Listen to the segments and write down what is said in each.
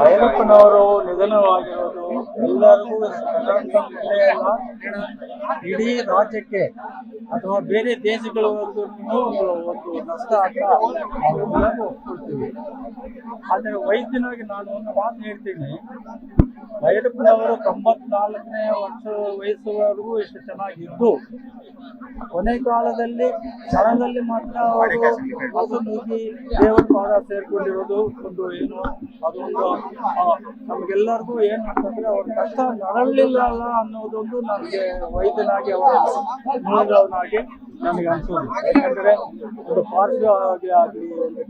ಭೈರಪ್ಪನವರು ನಿಧನವಾಗಿರೋದು ಎಲ್ಲರಿಗೂ ಇಡೀ ರಾಜ್ಯಕ್ಕೆ ಅಥವಾ ಬೇರೆ ದೇಶಗಳವರೆಗೂ ಒಂದು ನಷ್ಟ ಅಂತ ಒಪ್ಕೊಳ್ತೀವಿ ಆದರೆ ವೈದ್ಯನಾಗಿ ನಾನು ಒಂದು ಮಾತು ಹೇಳ್ತೀನಿ. ಬೈರಪ್ಪನವರು ತೊಂಬತ್ನಾಲ್ಕನೇ ವರ್ಷ ವಯಸ್ಸುವರೆಗೂ ಎಷ್ಟು ಚೆನ್ನಾಗಿದ್ದು. ಕೊನೆ ಕಾಲದಲ್ಲಿ, ಕ್ಷಣದಲ್ಲಿ ಮಾತ್ರ ಅವರು ದೇವರ ಪಾದ ಸೇರ್ಕೊಂಡಿರೋದು ಒಂದು ಏನು, ಅದೊಂದು ನಮಗೆಲ್ಲರಿಗೂ ಏನು ಅಂತಂದ್ರೆ ಅವ್ರ ಕಷ್ಟ ನರಳಲಿಲ್ಲ ಅಲ್ಲ ಅನ್ನೋದೊಂದು ನನಗೆ ವೈದ್ಯನಾಗಿ ಅವರ ಮೂಲದವನಾಗಿ ನನಗೆ ಅನ್ಸೋದು. ಯಾಕಂದ್ರೆ ಒಂದು ಪಾರ್ಶ್ವವಾಗಿ ಆಗಲಿ, ಒಂದು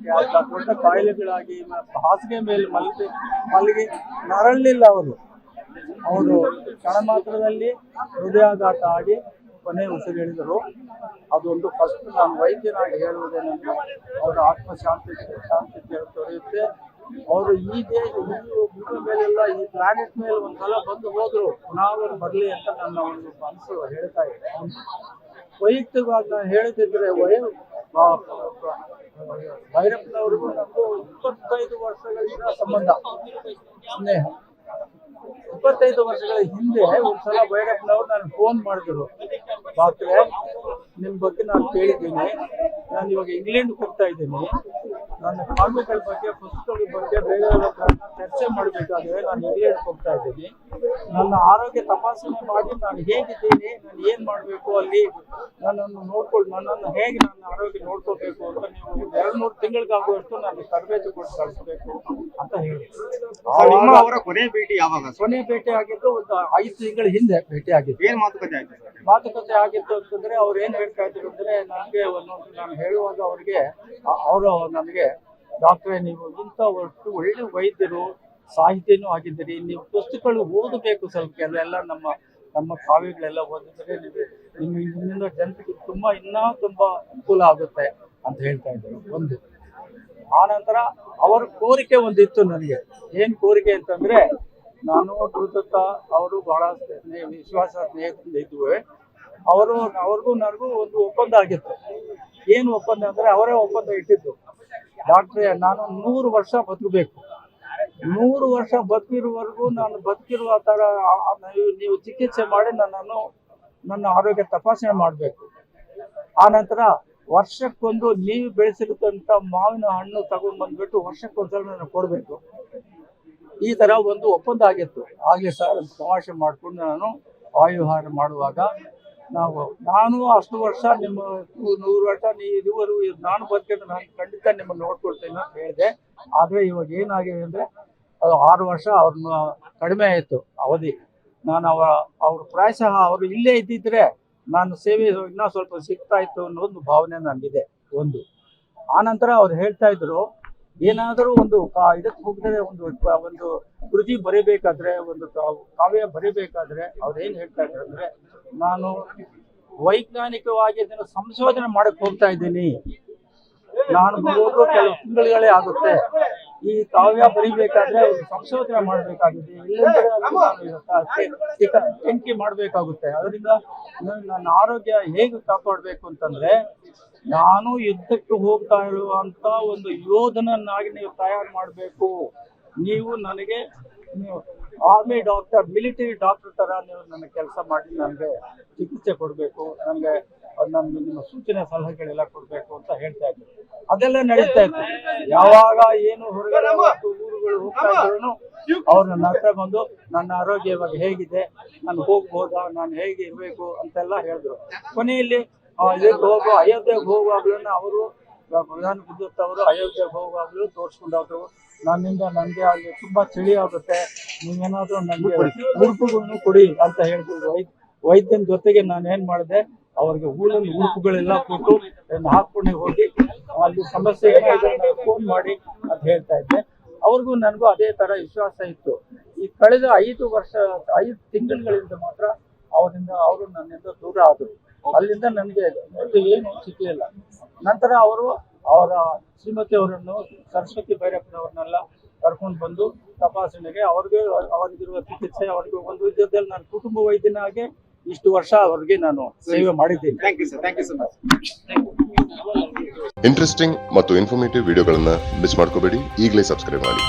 ದೊಡ್ಡ ಕಾಯಿಲೆಗಳಾಗಿ ಹಾಸಿಗೆ ಮೇಲೆ ಮಲಗಿ ಮಲಗಿ ನರಳಿಲ್ಲ ಅವರು. ಅವರು ಕ್ಷಣ ಮಾತ್ರದಲ್ಲಿ ಹೃದಯಾಘಾತ ಆಗಿ ಕೊನೆ ಉಸಿರೆಳಿದರು ಅದೊಂದು ಫಸ್ಟ್ ನಾನು ವೈದ್ಯನಾಗಿ ಹೇಳುವುದೇನೆಂದ್ರೆ, ಅವರ ಆತ್ಮಶಾಂತಿ, ಶಾಂತಿ ದೊರೆಯುತ್ತೆ. ಅವರು ಈ ದೇಶ ಈ ಭೂಮಿ ಮೇಲೆಲ್ಲ ಈ ಪ್ಲಾನೆಟ್ ಮೇಲೆ ಒಂದ್ಸಲ ಬಂದು ಹೋದ್ರು ಪುನಃ ಬರಲಿ ಅಂತ ನನ್ನ ಒಂದು ಮನಸ್ಸು ಹೇಳ್ತಾ ಇದೆ. ವೈಯಕ್ತಿಕವಾಗಿ ನಾನು ಹೇಳುತ್ತಿದ್ರೆ ವಯ ಭೈರಪ್ಪನವ್ರಿಗೂ ನಮಗೂ ಇಪ್ಪತ್ತೈದು ವರ್ಷಗಳಿಂದ ಸಂಬಂಧ, ಸ್ನೇಹ. ಇಪ್ಪತ್ತೈದು ವರ್ಷಗಳ ಹಿಂದೆ ಒಂದ್ಸಲ ಭೈರಪ್ಪನವ್ರು ನಾನು ಫೋನ್ ಮಾಡಿದ್ರು. ಡಾಕ್ಟ್ರೆ ನಿಮ್ಮ ಬಗ್ಗೆ ನಾನು ಕೇಳಿದ್ದೀನಿ. ನಾನು ಇವಾಗ ಇಂಗ್ಲೆಂಡ್ ಹೋಗ್ತಾ ಇದ್ದೀನಿ. ನನ್ನ ಕಾರ್ಮಿಕರ ಬಗ್ಗೆ ಪುಸ್ತಕಗಳ ಬಗ್ಗೆ ಬೇರೆಯವರ ಚರ್ಚೆ ಮಾಡಬೇಕಾದ್ರೆ ನಾನು ಹಿರಿಯಕ್ಕೆ ಹೋಗ್ತಾ ಇದ್ದೀನಿ. ನನ್ನ ಆರೋಗ್ಯ ತಪಾಸಣೆ ಮಾಡಿ ನಾನು ಹೇಗಿದ್ದೀನಿ ನಾನು ಏನು ಮಾಡಬೇಕು ಅಲ್ಲಿ ನನ್ನನ್ನು ನೋಡ್ಕೊಂಡು ನನ್ನನ್ನು ಹೇಗೆ ನನ್ನ ಆರೋಗ್ಯ ನೋಡ್ಕೋಬೇಕು ಅಂತ ನೀವು ಎರಡು ಮೂರು ತಿಂಗಳಿಗಾಗುವಷ್ಟು ನಾನು ತರಬೇತಿ ಕೊಟ್ಟು ಕಳಿಸ್ಬೇಕು ಅಂತ ಹೇಳಿ ಅವರ ಕೊನೆ ಭೇಟಿ ಯಾವಾಗ? ಕೊನೆ ಭೇಟಿ ಆಗಿದ್ದು ಒಂದು ಐದು ತಿಂಗಳ ಹಿಂದೆ ಭೇಟಿ ಆಗಿದ್ದು. ಏನ್ ಮಾತುಕತೆ ಆಯ್ತು ಮಾತುಕತೆ ಆಗಿತ್ತು ಅಂತಂದ್ರೆ ಅವ್ರು ಏನ್ ಹೇಳ್ತಾ ಇದ್ರು ಅಂದ್ರೆ ನನಗೆ ಒಂದೊಂದು ನಾನು ಹೇಳುವಾಗ ಅವ್ರಿಗೆ ಅವರು ನನಗೆ ಡಾಕ್ಟ್ರೇ, ನೀವು ಇಂಥ ಒಟ್ಟು ಒಳ್ಳೆ ವೈದ್ಯರು, ಸಾಹಿತ್ಯನೂ ಆಗಿದ್ದೀರಿ, ನೀವು ಪುಸ್ತಕಗಳು ಓದಬೇಕು ಸ್ವಲ್ಪ, ಎಲ್ಲ ನಮ್ಮ ನಮ್ಮ ಕಾವ್ಯಗಳೆಲ್ಲ ಓದಿದ್ರೆ ನಿಮಗೆ, ನಿಮ್ಮ ನಿಮ್ಮಿಂದ ಜನರಿಗೆ ತುಂಬಾ ಇನ್ನೂ ತುಂಬಾ ಅನುಕೂಲ ಆಗುತ್ತೆ ಅಂತ ಹೇಳ್ತಾ ಇದ್ರು ಒಂದು. ಆ ನಂತರ ಅವರ ಕೋರಿಕೆ ಒಂದಿತ್ತು ನನಗೆ. ಏನ್ ಕೋರಿಕೆ ಅಂತಂದ್ರೆ, ನಾನು ಗುರುದತ್ತ, ಅವರು ಬಹಳ ವಿಶ್ವಾಸ ಸ್ನೇಹದಿಂದ ಇದ್ವಿ ಅವರು ಅವ್ರಿಗೂ ನನಗೂ ಒಂದು ಒಪ್ಪಂದ ಆಗಿತ್ತು. ಏನು ಒಪ್ಪಂದ ಅಂದ್ರೆ ಅವರೇ ಒಪ್ಪಂದ ಇಟ್ಟಿದ್ದು. ಡಾಕ್ಟ್ರೆ, ನಾನು ನೂರು ವರ್ಷ ಬದುಕಬೇಕು. ನೂರು ವರ್ಷ ಬದುಕಿರುವವರೆಗೂ ನಾನು ಬದುಕಿರುವ ಆ- ನೀವು- ಚಿಕಿತ್ಸೆ ಮಾಡಿ ನನ್ನನ್ನು, ನನ್ನ ಆರೋಗ್ಯ ತಪಾಸಣೆ ಮಾಡಬೇಕು. ಆ ನಂತರ ವರ್ಷಕ್ಕೊಂದು ನೀವು ಬೆಳೆಸಿರ್ತಂತ ಮಾವಿನ ಹಣ್ಣು ತಗೊಂಡ್ ಬಂದ್ಬಿಟ್ಟು ವರ್ಷಕ್ಕೊಂದ್ಸಲ ನಾನು ಕೊಡಬೇಕು. ಈ ಥರ ಒಂದು ಒಪ್ಪಂದ ಆಗಿತ್ತು. ಹಾಗೆ ಸರ್, ತಮಾಷೆ ಮಾಡಿಕೊಂಡು ನಾನು ವಾಯುಹಾರ ಮಾಡುವಾಗ ನಾವು ನಾನು ಅಷ್ಟು ವರ್ಷ ನಿಮ್ಮ ನೂರು ವರ್ಷ ನೀ ಇದುವರು ನಾನು ಬದುಕಿದ್ರೆ ನಾನು ಖಂಡಿತ ನಿಮ್ಮನ್ನು ನೋಡ್ಕೊಳ್ತೇನೆ ಅಂತ ಹೇಳಿದೆ. ಆದ್ರೆ ಇವಾಗ ಏನಾಗಿದೆ ಅಂದ್ರೆ ಅದು ಆರು ವರ್ಷ ಅವ್ರನ್ನ ಕಡಿಮೆ ಆಯಿತು ಅವಧಿ. ನಾನು ಅವರ ಅವ್ರ ಪ್ರಾಯಶಃ ಅವರು ಇಲ್ಲೇ ಇದ್ದಿದ್ರೆ ನಾನು ಸೇವೆ ಇನ್ನೂ ಸ್ವಲ್ಪ ಸಿಗ್ತಾ ಇತ್ತು ಅನ್ನೋ ಒಂದು ಭಾವನೆ ನನಗಿದೆ ಒಂದು. ಆನಂತರ ಅವ್ರು ಹೇಳ್ತಾ ಇದ್ರು ಏನಾದರೂ ಒಂದು ಇದಕ್ಕೆ ಹೋಗಿದ್ರೆ ಒಂದು ಒಂದು ಕೃತಿ ಬರೀಬೇಕಾದ್ರೆ, ಒಂದು ಕಾವ್ಯ ಬರೀಬೇಕಾದ್ರೆ ಅವ್ರು ಏನ್ ಹೇಳ್ತಾ ಇದ್ರು ಅಂದ್ರೆ, ನಾನು ವೈಜ್ಞಾನಿಕವಾಗಿ ಅದನ್ನು ಸಂಶೋಧನೆ ಮಾಡಕ್ ಹೋಗ್ತಾ ಇದ್ದೀನಿ. ನಾನು ಬರೋದು ಕೆಲವು ತಿಂಗಳುಗಳೇ ಆಗುತ್ತೆ. ಈ ಕಾವ್ಯ ಬರಿಬೇಕಾದ್ರೆ ಒಂದು ಸಂಶೋಧನೆ ಮಾಡ್ಬೇಕಾಗಿದೆ. ಇಲ್ಲಂದ್ರೆ ಮಾಡ್ಬೇಕಾಗುತ್ತೆ ಮಾಡಬೇಕಾಗುತ್ತೆ. ಅದರಿಂದ ನನ್ನ ಆರೋಗ್ಯ ಹೇಗೆ ಕಾಪಾಡಬೇಕು ಅಂತಂದ್ರೆ ನಾನು ಯುದ್ಧಕ್ಕೆ ಹೋಗ್ತಾ ಇರುವಂತ ಒಂದು ಯೋಧನನ್ನಾಗಿ ನೀವು ತಯಾರು ಮಾಡಬೇಕು. ನೀವು ನನಗೆ ನೀವು ಆರ್ಮಿ ಡಾಕ್ಟರ್ ಮಿಲಿಟರಿ ಡಾಕ್ಟರ್ ತರ ನೀವು ನನಗೆ ಕೆಲಸ ಮಾಡಿ ನನಗೆ ಚಿಕಿತ್ಸೆ ಕೊಡಬೇಕು. ನನಗೆ ನನ್ನ ನಿಮ್ಮ ಸೂಚನೆ ಸಲಹೆಗಳೆಲ್ಲ ಕೊಡಬೇಕು ಅಂತ ಹೇಳ್ತಾ ಇದ್ರು ಅದೆಲ್ಲ ನಡೀತಾ ಇತ್ತು. ಯಾವಾಗ ಏನು ಹೊರಗಡೆ ಊರುಗಳು ಹೋಗ್ತಾ ಇದ್ರು ಅವ್ರು ನನ್ನ ಹತ್ರ ಬಂದು ನನ್ನ ಆರೋಗ್ಯ ಇವಾಗ ಹೇಗಿದೆ ನಾನು ಹೋಗ್ಬೋದಾ ನಾನು ಹೇಗೆ ಇರಬೇಕು ಅಂತೆಲ್ಲ ಹೇಳಿದ್ರು. ಕೊನೆಯಲ್ಲಿ ಇದಕ್ಕೆ ಹೋಗೋ ಅಯೋಧ್ಯೆಗೆ ಹೋಗುವಾಗ್ಲೂ ಅವರು ಪ್ರಧಾನ ವಿದ್ಯುತ್ ಅವರು ಅಯೋಧ್ಯೆಗೆ ಹೋಗುವಾಗ್ಲೂ ತೋರಿಸ್ಕೊಂಡವ್ರು. ನನ್ನಿಂದ ನನಗೆ ಅಲ್ಲಿ ತುಂಬಾ ಚಳಿ ಆಗುತ್ತೆ. ನೀವೇನಾದ್ರೂ ನನಗೆ ಉಡುಪುಗಳನ್ನು ಕೊಡಿ ಅಂತ ಹೇಳ್ತಿದ್ರು ವೈದ್ ವೈದ್ಯನ ಜೊತೆಗೆ ನಾನು ಏನ್ ಮಾಡಿದೆ ಅವ್ರಿಗೆ ಊರಲ್ಲಿ ಉಡುಪುಗಳೆಲ್ಲ ಕೊಟ್ಟು ಹಾಕೊಂಡು ಹೋಗಿ ಅಲ್ಲಿ ಸಮಸ್ಯೆ ಏನಾಗಿದೆ ಫೋನ್ ಮಾಡಿ ಅಂತ ಹೇಳ್ತಾ ಇದ್ದೆ. ಅವ್ರಿಗೂ ನನಗೂ ಅದೇ ತರ ವಿಶ್ವಾಸ ಇತ್ತು. ಈ ಕಳೆದ ಐದು ವರ್ಷ ಐದು ತಿಂಗಳುಗಳಿಂದ ಮಾತ್ರ ಅವರಿಂದ ಅವರು ನನ್ನಿಂದ ದೂರ ಆದರು. ಅಲ್ಲಿಂದ ನನಗೆ ಮತ್ತೆ ಏನು ಸಿಕ್ಕಲಿಲ್ಲ ನಂತರ ಅವರು ಅವರ ಶ್ರೀಮತಿ ಅವರನ್ನು ಸರಸ್ವತಿ ಭೈರಪ್ಪನವ್ರನ್ನೆಲ್ಲ ಕರ್ಕೊಂಡು ಬಂದು ತಪಾಸಣೆಗೆ ಅವ್ರಿಗೆ ಅವರಿಗಿರುವ ಚಿಕಿತ್ಸೆ ಅವರಿಗೆ ಒಂದು ವಿದ್ಯದಲ್ಲಿ ನಾನು ಕುಟುಂಬ ವೈದ್ಯನಾಗೆ ಇಷ್ಟು ವರ್ಷ ಅವ್ರಿಗೆ ನಾನು ಸೇವೆ ಮಾಡಿದ್ದೀನಿ. Thank you sir thank you so much interesting ಮತ್ತು ಇನ್ಫಾರ್ಮೇಟಿವ್ ವಿಡಿಯೋಗಳನ್ನ ಮಿಸ್ ಮಾಡ್ಕೋಬೇಡಿ. ಈಗಲೇ ಸಬ್ಸ್ಕ್ರೈಬ್ ಮಾಡಿ.